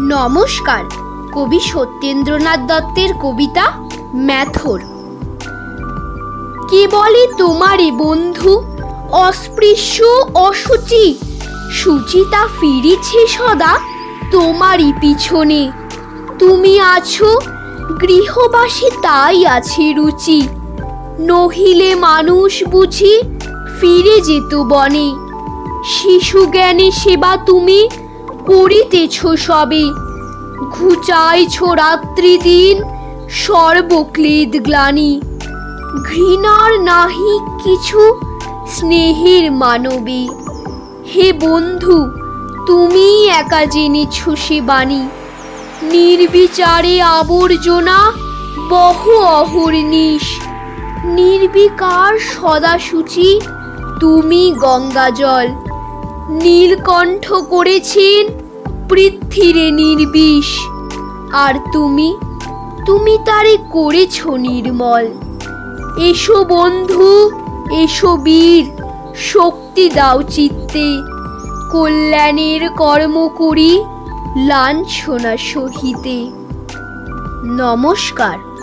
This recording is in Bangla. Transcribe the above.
নমস্কার, কবি সত্যেন্দ্রনাথ দত্তের কবিতা ম্যাথর। কে বলে তোমারে বন্ধু? অস্পৃশ্য, অসুচি, সুচিতা ফিরিছে সদা তোমারই পিছনে। তুমি আছো, গৃহবাসী তাই আছে রুচি। নহিলে মানুষ বুঝি ফিরে যেত বনে। শিশু জ্ঞানে সেবা তুমি করিতেছ সবে। ঘুচাইছ রাত্রি দিন সর্বক্লেদ গ্লানি। ঘৃণার নাহি কিছু স্নেহের মানবে। হে বন্ধু, তুমি একা জেনেছ সে বাণী। নির্বিচারে আবর্জনা বহ অহর্নিশ নির্বিকার সদাসূচি তুমি গঙ্গা জল নীলকণ্ঠ করেছেন পৃথ্বীরে নির্বিষ। আর তুমি? তুমি তারে করেছ নির্মল। এসো বন্ধু, এসো বীর, শক্তি দাও চিত্তে। কল্যাণের কর্ম করি, লাঞ্ছনা সহিতে। নমস্কার।